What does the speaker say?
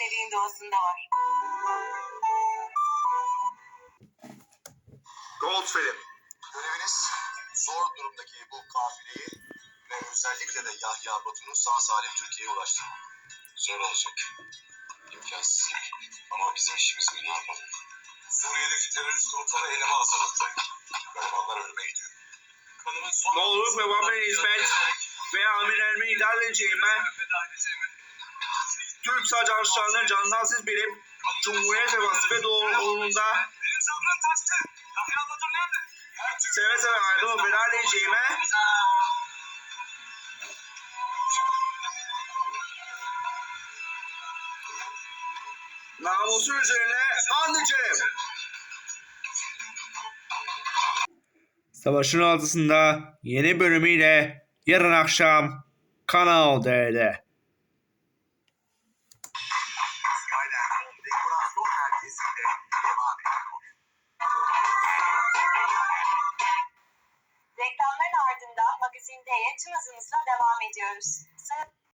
maneviğin doğasında var. Goldfell'im. Göreviniz zor durumdaki bu kafileyi ve özellikle de Yahya Batur'u sağ salim Türkiye'ye ulaştırmak. Zor olacak. İmkansız. Ama bizim işimiz bu. Ne yapalım? Suriye'deki terörist gruplara eleman hazırlıktayım. Garibanlar ölüme gidiyor. Kanımın son Ne olur babamın hizmet ve amirlerimi ilerleyeceğime Türk Sacanslarının canından siz bilip Cumhuriyet ve vazife doğruluğunda seve seve ayrılıp ilerleyeceğime namusun üzerine and içerim. Savaşın altısında yeni bölümüyle yarın akşam Kanal D'de. Dekorasyon. Reklamların ardından Magazin D'ye tüm hızımızla devam ediyoruz. Sıra-